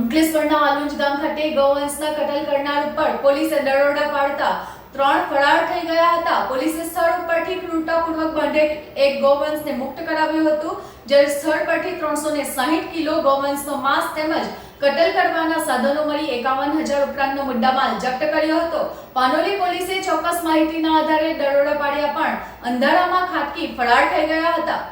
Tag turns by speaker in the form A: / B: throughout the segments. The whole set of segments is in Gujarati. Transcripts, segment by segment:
A: અંકલેશ્વરના આલુંજ ગામ ખાતે ગૌવંશના કટલ કરનાર ઉપર પોલીસે દરોડા પાડતા ત્રણ ફરાર થઈ ગયા હતા. પોલીસે સ્થળ ઉપરથી ક્રૂરતાપૂર્વક બંધે એક ગૌવંશને મુક્ત કરાવ્યું હતું. જ્યારે સ્થળ પરથી ત્રણસો ને સાહીઠ કિલો ગૌવંશનો માંસ તેમજ કટલ કરવાના સાધનો મળી એકાવન હજાર ઉપરાંતનો મુદ્દામાલ જપ્ત કર્યો હતો. પાનોલી પોલીસે ચોક્કસ માહિતીના આધારે દરોડા પાડ્યા પણ અંધારામાં ખાતકી ફરાર થઈ ગયા હતા.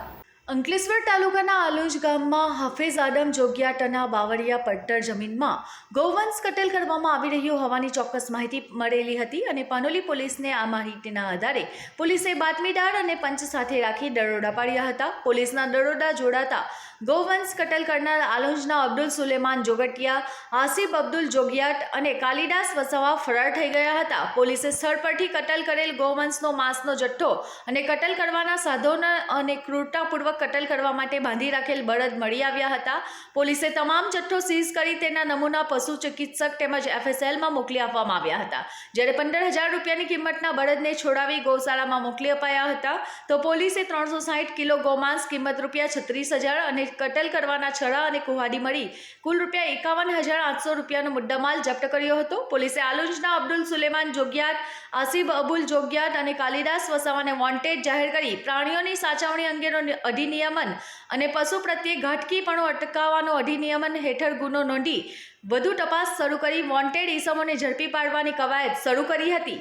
A: અંકલેશ્વર તાલુકાના આલોજ ગામમાં હાફેઝ આદમ, જોગિયાટના બાવળિયા પડતર જમીનમાં ગૌવંશ કટેલ કરવામાં આવી રહ્યું હોવાની ચોક્કસ માહિતી મળેલી હતી અને પાનોલી પોલીસને આ માહિતીના આધારે પોલીસે બાતમીદાર અને પંચ સાથે રાખી દરોડા પાડ્યા હતા. પોલીસના દરોડા જોડાતા ગૌવંશ કટલ કરનાર આલોંજના અબ્દુલ સુલેમાન જોગટિયા, આસિફ અબ્દુલ જોગિયાટ અને કાલિદાસ વસાવા ફરાર થઈ ગયા હતા. પોલીસે સ્થળ પરથી કટલ કરેલ ગૌવંશનો માંસનો જથ્થો અને કટલ કરવાના સાધનો અને ક્રૂરતાપૂર્વક કટલ કરવા માટે બાંધી રાખેલ બળદ મળી આવ્યા હતા. પોલીસે તમામ જથ્થો સીઝ કરી તેના નમૂના પશુ ચિકિત્સક તેમજ એફએસએલમાં મોકલી આપવામાં આવ્યા હતા. જ્યારે પંદર હજાર રૂપિયાની કિંમતના બળદને છોડાવી ગૌશાળામાં મોકલી અપાયા હતા, તો પોલીસે ત્રણસો સાઠ કિલો ગૌમાંસ, કિંમત રૂપિયા છત્રીસ હજાર અને કતલ કરવાના છડા અને કુહાડી મળી કુલ રૂપિયા એકાવન હજાર આઠસો રૂપિયાનો મુદ્દામાલ જપ્ત કર્યો હતો. પોલીસે આલુંજના અબ્દુલ સુલેમાન જોગિયાત, આસિફ અબુલ જોગિયાત અને કાલિદાસ વસાવાને વોન્ટેડ જાહેર કરી પ્રાણીઓની સાચવણી અંગેનો અધિનિયમન અને પશુ પ્રત્યે ઘાટકીપણું અટકાવવાનો અધિનિયમન હેઠળ ગુનો નોંધી વધુ તપાસ શરૂ કરી વોન્ટેડ ઈસમોને ઝડપી પાડવાની કવાયત શરૂ કરી હતી.